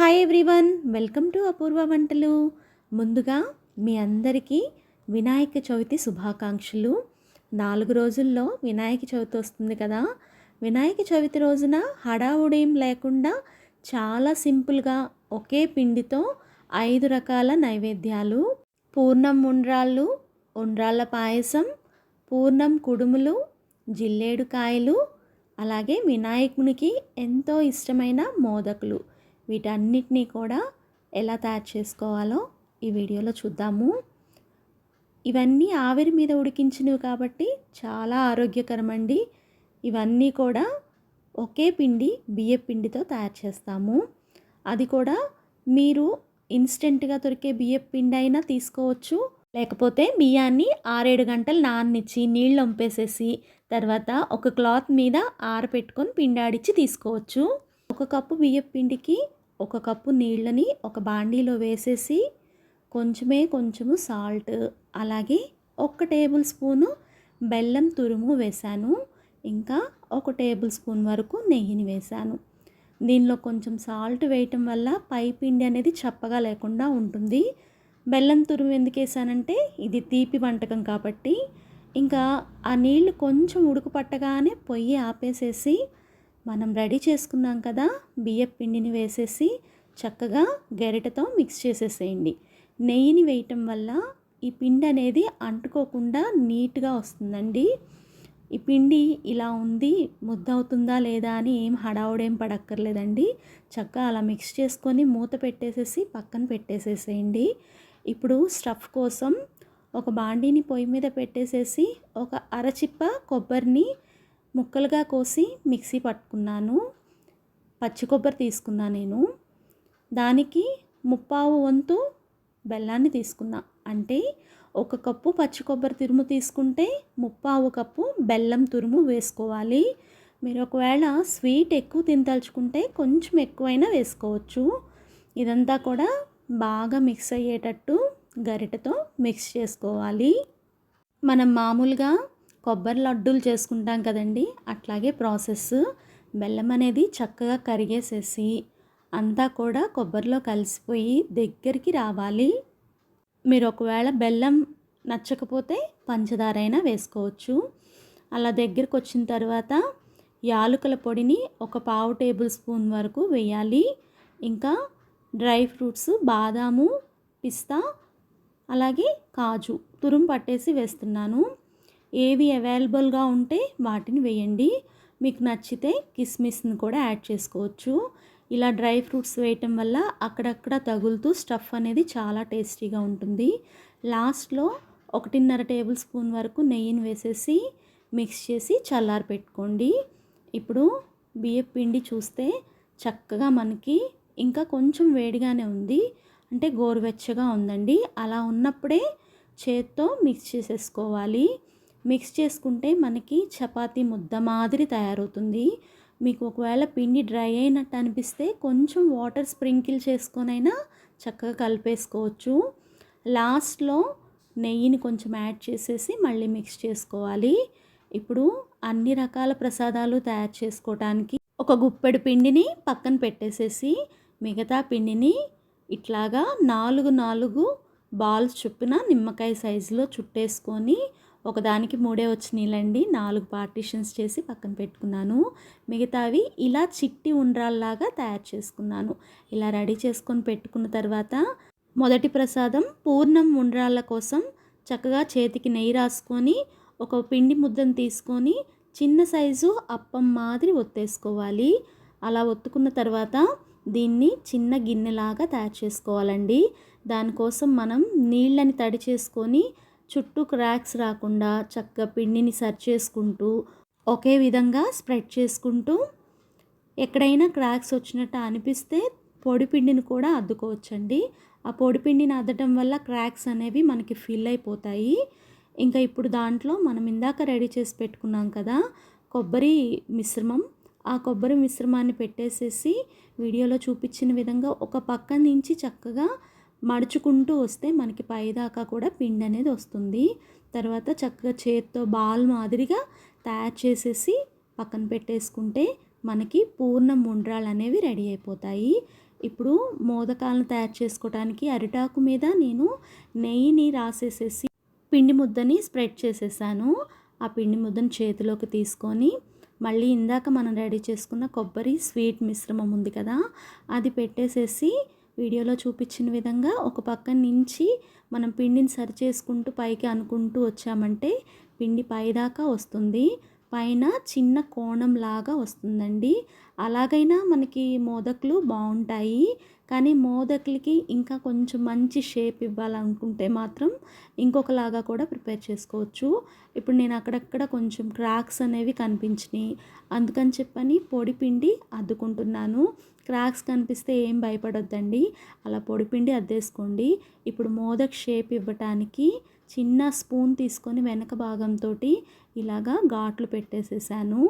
Hi everyone welcome to Apoorva వంటలు ముందుగా మీ అందరికీ వినాయక చవితి శుభాకాంక్షలు. నాలుగు రోజుల్లో వినాయక చవితి వస్తుంది కదా. వినాయక చవితి రోజున హడావుడేం లేకుండా చాలా సింపుల్గా ఒకే పిండితో ఐదు రకాల నైవేద్యాలు. పూర్ణం ఉండ్రాళ్ళు ఉండ్రాళ్ళ పాయసం పూర్ణం కుడుములు జిల్లేడు కాయలు అలాగే వినాయకునికి ఎంతో ఇష్టమైన మోదకులు. వీటన్నిటినీ కూడా ఎలా తయారు చేసుకోవాలో ఈ వీడియోలో చూద్దాము. ఇవన్నీ ఆవిరి మీద ఉడికించినవి కాబట్టి చాలా ఆరోగ్యకరమండి. ఇవన్నీ కూడా ఒకే పిండి బియ్య పిండితో తయారు చేస్తాము. అది కూడా మీరు ఇన్స్టెంట్గా దొరికే బియ్య పిండి అయినా తీసుకోవచ్చు. లేకపోతే బియ్యాన్ని ఆరేడు గంటలు నాన్నిచ్చి నీళ్ళు వంపేసేసి తర్వాత ఒక క్లాత్ మీద ఆరపెట్టుకొని పిండాడిచ్చి తీసుకోవచ్చు. ఒక కప్పు బియ్య పిండికి ఒక కప్పు నీళ్ళని ఒక బాండీలో వేసేసి కొంచెమే కొంచెము సాల్ట్ అలాగే ఒక టేబుల్ స్పూను బెల్లం తురుము వేశాను. ఇంకా ఒక టేబుల్ స్పూన్ వరకు నెయ్యిని వేశాను. దీనిలో కొంచెం సాల్ట్ వేయటం వల్ల పై పిండి అనేది చప్పగా లేకుండా ఉంటుంది. బెల్లం తురుము ఎందుకు వేసానంటే ఇది తీపి వంటకం కాబట్టి. ఇంకా ఆ నీళ్ళు కొంచెం ఉడుకు పట్టగానే పొయ్యి ఆపేసేసి మనం రెడీ చేసుకున్నాం కదా బియ్యం పిండిని వేసేసి చక్కగా గరిటతో మిక్స్ చేసేసేయండి. నెయ్యిని వేయటం వల్ల ఈ పిండి అనేది అంటుకోకుండా నీట్గా వస్తుందండి. ఈ పిండి ఇలా ఉంది ముద్ద అవుతుందా లేదా అని ఏం హడావుడేం పడక్కర్లేదండి. చక్కగా అలా మిక్స్ చేసుకొని మూత పెట్టేసేసి పక్కన పెట్టేసేసేయండి. ఇప్పుడు స్టఫ్ కోసం ఒక బాండీని పొయ్యి మీద పెట్టేసేసి ఒక అరచిప్ప కొబ్బరిని ముక్కలుగా కోసి మిక్సీ పట్టుకున్నాను. పచ్చి కొబ్బరి తీసుకున్నా నేను. దానికి ముప్పావు వంతు బెల్లాన్ని తీసుకున్నా. అంటే ఒక కప్పు పచ్చి కొబ్బరి తురుము తీసుకుంటే ముప్పావు కప్పు బెల్లం తురుము వేసుకోవాలి. మీరు ఒకవేళ స్వీట్ ఎక్కువ తినదలుచుకుంటే కొంచెం ఎక్కువైనా వేసుకోవచ్చు. ఇదంతా కూడా బాగా మిక్స్ అయ్యేటట్టు గరిటెతో మిక్స్ చేసుకోవాలి. మనం మామూలుగా కొబ్బరి లడ్డూలు చేసుకుంటాం కదండి. అట్లాగే ప్రాసెస్ బెల్లం అనేది చక్కగా కరిగేసేసి అంతా కూడా కొబ్బరిలో కలిసిపోయి దగ్గరికి రావాలి. మీరు ఒకవేళ బెల్లం నచ్చకపోతే పంచదార అయినా వేసుకోవచ్చు. అలా దగ్గరికి వచ్చిన తర్వాత యాలకుల పొడిని ఒక పావు టేబుల్ స్పూన్ వరకు వేయాలి. ఇంకా డ్రై ఫ్రూట్స్ బాదాము పిస్తా అలాగే కాజు తురుము పట్టేసి వేస్తున్నాను. ఏవి అవైలబుల్గా ఉంటే వాటిని వేయండి. మీకు నచ్చితే కిస్మిస్ని కూడా యాడ్ చేసుకోవచ్చు. ఇలా డ్రై ఫ్రూట్స్ వేయటం వల్ల అక్కడక్కడ తగులుతూ స్టఫ్ అనేది చాలా టేస్టీగా ఉంటుంది. లాస్ట్లో ఒకటిన్నర టేబుల్ స్పూన్ వరకు నెయ్యిని వేసేసి మిక్స్ చేసి చల్లారి పెట్టుకోండి. ఇప్పుడు బియ్య పిండి చూస్తే చక్కగా మనకి ఇంకా కొంచెం వేడిగానే ఉంది. అంటే గోరువెచ్చగా ఉందండి. అలా ఉన్నప్పుడే చేత్తో మిక్స్ చేసేసుకోవాలి. మిక్స్ చేసుకుంటే మనకి చపాతీ ముద్ద మాదిరి తయారవుతుంది. మీకు ఒకవేళ పిండి డ్రై అయినట్టు అనిపిస్తే కొంచెం వాటర్ స్ప్రింకిల్ చేసుకొనైనా చక్కగా కలిపేసుకోవచ్చు. లాస్ట్లో నెయ్యిని కొంచెం యాడ్ చేసేసి మళ్ళీ మిక్స్ చేసుకోవాలి. ఇప్పుడు అన్ని రకాల ప్రసాదాలు తయారు చేసుకోవటానికి ఒక గుప్పెడు పిండిని పక్కన పెట్టేసేసి మిగతా పిండిని ఇట్లాగా నాలుగు నాలుగు బాల్స్ చొప్పున నిమ్మకాయ సైజులో చుట్టేసుకొని ఒకదానికి మూడే వచ్చినాయిలండి. నాలుగు పార్టీషన్స్ చేసి పక్కన పెట్టుకున్నాను. మిగతావి ఇలా చిట్టి ఉండ్రాల్లాగా తయారు చేసుకున్నాను. ఇలా రెడీ చేసుకొని పెట్టుకున్న తర్వాత మొదటి ప్రసాదం పూర్ణం ఉండ్రాళ్ళ కోసం చక్కగా చేతికి నెయ్యి రాసుకొని ఒక పిండి ముద్దను తీసుకొని చిన్న సైజు అప్పం మాదిరి ఒత్తేసుకోవాలి. అలా ఒత్తుకున్న తర్వాత దీన్ని చిన్న గిన్నెలాగా తయారు చేసుకోవాలండి. దానికోసం మనం నీళ్ళని తడి చేసుకొని చుట్టూ క్రాక్స్ రాకుండా చక్కగా పిండిని సర్చ్ చేసుకుంటూ ఒకే విధంగా స్ప్రెడ్ చేసుకుంటూ ఎక్కడైనా క్రాక్స్ వచ్చినట్టు అనిపిస్తే పొడి పిండిని కూడా అద్దుకోవచ్చండి. ఆ పొడి పిండిని అద్దటం వల్ల క్రాక్స్ అనేవి మనకి ఫిల్ అయిపోతాయి. ఇంకా ఇప్పుడు దాంట్లో మనం ఇందాక రెడీ చేసి పెట్టుకున్నాం కదా కొబ్బరి మిశ్రమం. ఆ కొబ్బరి మిశ్రమాన్ని పెట్టేసేసి వీడియోలో చూపించిన విధంగా ఒక పక్క నుంచి చక్కగా మడుచుకుంటూ వస్తే మనకి పైదాకా కూడా పిండి అనేది వస్తుంది. తర్వాత చక్కగా చేత్తో బాల్ మాదిరిగా తయారు చేసేసి పక్కన పెట్టేసుకుంటే మనకి పూర్ణ ముండ్రాలు అనేవి రెడీ అయిపోతాయి. ఇప్పుడు మోదకాలను తయారు చేసుకోవడానికి అరిటాకు మీద నేను నెయ్యిని రాసేసేసి పిండి ముద్దని స్ప్రెడ్ చేసేసాను. ఆ పిండి ముద్దను చేతిలోకి తీసుకొని మళ్ళీ ఇందాక మనం రెడీ చేసుకున్న కొబ్బరి స్వీట్ మిశ్రమం ఉంది కదా అది పెట్టేసేసి వీడియోలో చూపించిన విధంగా ఒక పక్క నుంచి మనం పిండిని సరి చేసుకుంటూ పైకి అనుకుంటూ వచ్చామంటే పిండి పైదాకా వస్తుంది. పైన చిన్న కోణం లాగా వస్తుందండి. అలాగైనా మనకి మోదకులు బాగుంటాయి. కానీ మోదకులకి ఇంకా కొంచెం మంచి షేప్ ఇవ్వాలనుకుంటే మాత్రం ఇంకొకలాగా కూడా ప్రిపేర్ చేసుకోవచ్చు. ఇప్పుడు నేను అక్కడక్కడ కొంచెం క్రాక్స్ అనేవి కనిపించినాయి. అందుకని చెప్పని పొడి పిండి అద్దుకుంటున్నాను. క్రాక్స్ కనిపిస్తే ఏం భయపడొద్దండి. అలా పొడి పిండి అద్దేసుకోండి. ఇప్పుడు మోదక్ షేప్ ఇవ్వటానికి చిన్న స్పూన్ తీసుకొని వెనక భాగంతో ఇలాగా ఘాట్లు పెట్టేసేసాను.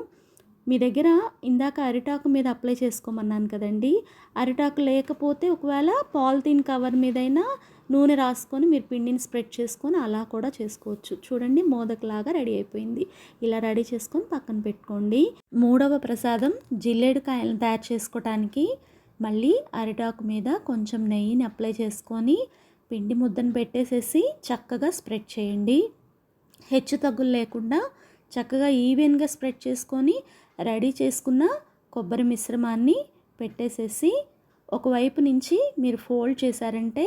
మీ దగ్గర ఇందాక అరిటాకు మీద అప్లై చేసుకోమన్నాను కదండి. అరిటాకు లేకపోతే ఒకవేళ పాలిథీన్ కవర్ మీదైనా నూనె రాసుకొని మీరు పిండిని స్ప్రెడ్ చేసుకొని అలా కూడా చేసుకోవచ్చు. చూడండి మోదకలాగా రెడీ అయిపోయింది. ఇలా రెడీ చేసుకొని పక్కన పెట్టుకోండి. మూడవ ప్రసాదం జిల్లేడు కాయలను తయారు చేసుకోవటానికి మళ్ళీ అరిటాకు మీద కొంచెం నెయ్యిని అప్లై చేసుకొని పిండి ముద్దను పెట్టేసేసి చక్కగా స్ప్రెడ్ చేయండి. హెచ్చు తగ్గులు లేకుండా చక్కగా ఈవెన్గా స్ప్రెడ్ చేసుకొని రెడీ చేసుకున్న కొబ్బరి మిశ్రమాన్ని పెట్టేసేసి ఒకవైపు నుంచి మీరు ఫోల్డ్ చేశారంటే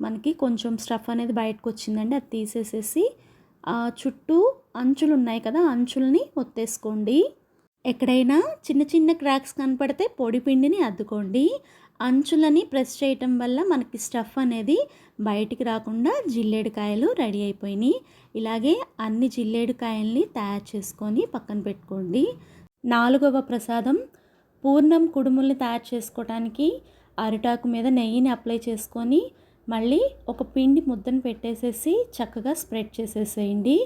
మనకి కొంచెం స్టఫ్ అనేది బయటకు వచ్చిందండి. అది తీసేసేసి ఆ చుట్టూ అంచులు ఉన్నాయి కదా అంచుల్ని ఒత్తేసుకోండి. ఎక్కడైనా చిన్న చిన్న క్రాక్స్ కనపడితే పొడి పిండిని అద్దుకోండి. అంచులని ప్రెస్ చేయటం వల్ల మనకి స్టఫ్ అనేది బయటికి రాకుండా జిల్లేడుకాయలు రెడీ అయిపోయినాయి. ఇలాగే అన్ని జిల్లేడుకాయల్ని తయారు చేసుకొని పక్కన పెట్టుకోండి. నాలుగవ ప్రసాదం పూర్ణం కుడుముల్ని తయారు చేసుకోవటానికి అరిటాకు మీద నెయ్యిని అప్లై చేసుకొని మళ్ళీ ఒక పిండి ముద్దను పెట్టేసేసి చక్కగా స్ప్రెడ్ చేసేసేయండి.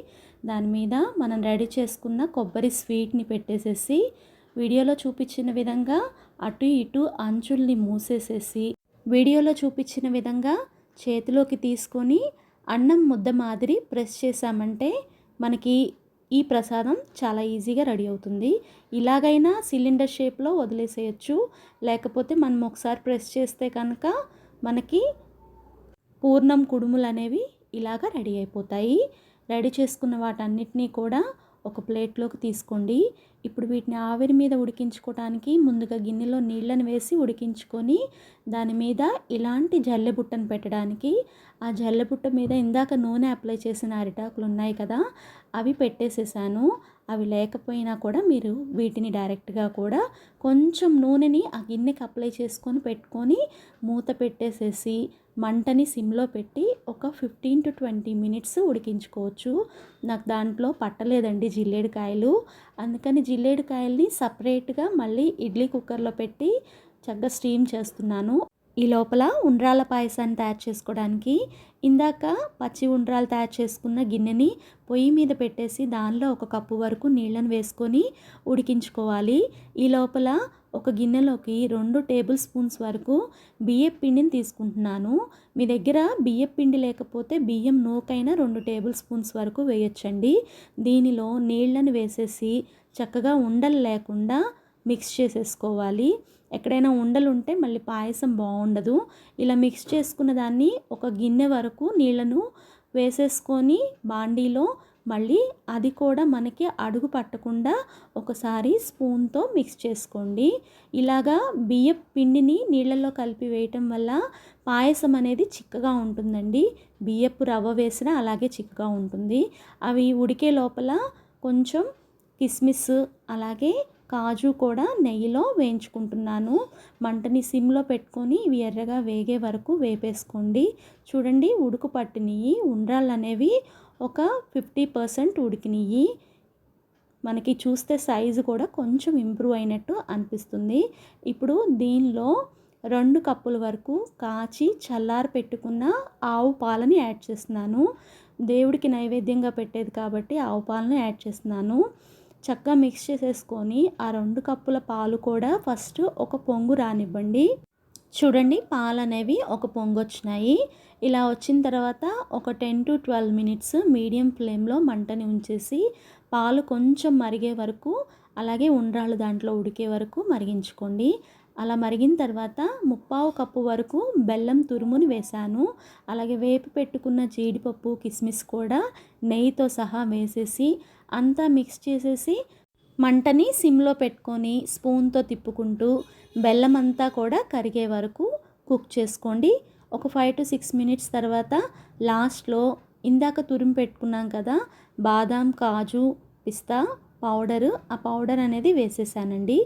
దాని మీద మనం రెడీ చేసుకున్న కొబ్బరి స్వీట్ని పెట్టేసేసి వీడియోలో చూపించిన విధంగా అటు ఇటు అంచుల్ని మూసేసేసి వీడియోలో చూపించిన విధంగా చేతిలోకి తీసుకొని అన్నం ముద్ద మాదిరి ప్రెస్ చేసామంటే మనకి ఈ ప్రసాదం చాలా ఈజీగా రెడీ అవుతుంది. ఇలాగైనా సిలిండర్ షేప్లో వదిలేసేయచ్చు. లేకపోతే మనం ఒకసారి ప్రెస్ చేస్తే కనుక మనకి పూర్ణం కుడుములు అనేవి ఇలాగ రెడీ అయిపోతాయి. రెడీ చేసుకున్న వాటన్నిటినీ కూడా ఒక ప్లేట్లోకి తీసుకోండి. ఇప్పుడు వీటిని ఆవిరి మీద ఉడికించుకోవటానికి ముందుగా గిన్నెలో నీళ్ళని వేసి ఉడికించుకొని దాని మీద ఇలాంటి జల్లెబుట్టను పెట్టడానికి ఆ జల్లెబుట్ట మీద ఇందాక నూనె అప్లై చేసిన అరిటాకులు ఉన్నాయి కదా అవి పెట్టేసేసాను. అవి లేకపోయినా కూడా మీరు వీటిని డైరెక్ట్గా కూడా కొంచెం నూనెని ఆ గిన్నెకి అప్లై చేసుకొని పెట్టుకొని మూత పెట్టేసేసి మంటని సిమ్లో పెట్టి ఒక ఫిఫ్టీన్ టు ట్వంటీ మినిట్స్ ఉడికించుకోవచ్చు. నాకు దాంట్లో పట్టలేదండి జిల్లేడుకాయలు అందుకని జిల్లేడుకాయల్ని సపరేట్గా మళ్ళీ ఇడ్లీ కుక్కర్లో పెట్టి చక్కగా స్టీమ్ చేస్తున్నాను. ఈ లోపల ఉండ్రాల పాయసాన్ని తయారు చేసుకోవడానికి ఇందాక పచ్చి ఉండ్రాలు తయారు చేసుకున్న గిన్నెని పొయ్యి మీద పెట్టేసి దానిలో ఒక కప్పు వరకు నీళ్ళను వేసుకొని ఉడికించుకోవాలి. ఈ లోపల ఒక గిన్నెలోకి రెండు టేబుల్ స్పూన్స్ వరకు బియ్యం పిండిని తీసుకుంటున్నాను. మీ దగ్గర బియ్యం పిండి లేకపోతే బియ్యం నూకైనా రెండు టేబుల్ స్పూన్స్ వరకు వేయొచ్చండి. దీనిలో నీళ్ళని వేసేసి చక్కగా ఉండలు లేకుండా మిక్స్ చేసేసుకోవాలి. ఎక్కడైనా ఉండలు ఉంటే మళ్ళీ పాయసం బాగుండదు. ఇలా మిక్స్ చేసుకున్న దాన్ని ఒక గిన్నె వరకు నీళ్ళను వేసేసుకొని బాండీలో మళ్ళీ అది కూడా మనకి అడుగు పట్టకుండా ఒకసారి స్పూన్తో మిక్స్ చేసుకోండి. ఇలాగా బియ్య పిండిని నీళ్ళల్లో కలిపి వేయటం వల్ల పాయసం అనేది చిక్కగా ఉంటుందండి. బియ్యపు రవ్వ వేసినా అలాగే చిక్కగా ఉంటుంది. అవి ఉడికే లోపల కొంచెం కిస్మిస్ అలాగే కాజు కూడా నెయ్యిలో వేయించుకుంటున్నాను. మంటని సిమ్లో పెట్టుకొని ఇవి ఎర్రగా వేగే వరకు వేపేసుకోండి. చూడండి ఉడుకు పట్టినవి ఉండ్రాళ్ళు అనేవి ఒక ఫిఫ్టీ పర్సెంట్ ఉడికినాయి. మనకి చూస్తే సైజు కూడా కొంచెం ఇంప్రూవ్ అయినట్టు అనిపిస్తుంది. ఇప్పుడు దీనిలో రెండు కప్పుల వరకు కాచి చల్లారి పెట్టుకున్న ఆవు పాలని యాడ్ చేస్తున్నాను. దేవుడికి నైవేద్యంగా పెట్టేది కాబట్టి ఆవు పాలను యాడ్ చేస్తున్నాను. చక్కగా మిక్స్ చేసేసుకొని ఆ రెండు కప్పుల పాలు కూడా ఫస్ట్ ఒక పొంగు రానివ్వండి. చూడండి పాలు అనేవి ఒక పొంగు వచ్చినాయి. ఇలా వచ్చిన తర్వాత ఒక ten to twelve minutes medium ఫ్లేమ్లో మంటని ఉంచేసి పాలు కొంచెం మరిగే వరకు అలాగే ఉండ్రాళ్ళు దాంట్లో ఉడికే వరకు మరిగించుకోండి. అలా మరిగిన తర్వాత ముప్పావు కప్పు వరకు బెల్లం తురుముని వేశాను. అలాగే వేపి పెట్టుకున్న జీడిపప్పు కిస్మిస్ కూడా నెయ్యితో సహా వేసేసి అంతా మిక్స్ చేసేసి మంటని సిమ్లో పెట్టుకొని స్పూన్తో తిప్పుకుంటూ బెల్లం అంతా కూడా కరిగే వరకు కుక్ చేసుకోండి. ఒక ఫైవ్ టు సిక్స్ మినిట్స్ తర్వాత లాస్ట్లో ఇందాక తురిమి పెట్టుకున్నాం కదా బాదాం కాజు పిస్తా పౌడరు. ఆ పౌడర్ అనేది వేసేసానండి.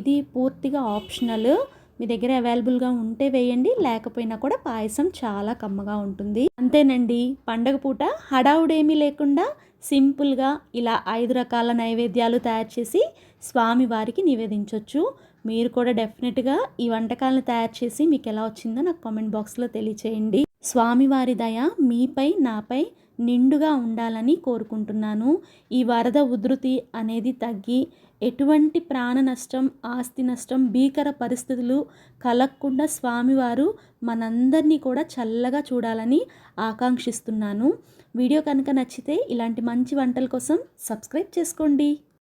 ఇది పూర్తిగా ఆప్షనల్. మీ దగ్గర అవైలబుల్గా ఉంటే వేయండి లేకపోయినా కూడా పాయసం చాలా కమ్మగా ఉంటుంది. అంతేనండి. పండగ పూట హడావుడేమీ లేకుండా సింపుల్గా ఇలా ఐదు రకాల నైవేద్యాలు తయారు చేసి స్వామివారికి నివేదించవచ్చు మీరు కూడా డెఫినెట్గా ఈ వంటకాలను తయారు చేసి మీకు ఎలా వచ్చిందో నాకు కామెంట్ బాక్స్లో తెలియచేయండి. స్వామివారి దయ మీపై నాపై నిండుగా ఉండాలని కోరుకుంటున్నాను. ఈ వరద ఉధృతి అనేది తగ్గి ఎటువంటి ప్రాణ నష్టం ఆస్తి నష్టం భీకర పరిస్థితులు కలగకుండా స్వామివారు మనందరినీ కూడా చల్లగా చూడాలని ఆకాంక్షిస్తున్నాను. వీడియో కనుక నచ్చితే ఇలాంటి మంచి వంటల కోసం సబ్స్క్రైబ్ చేసుకోండి.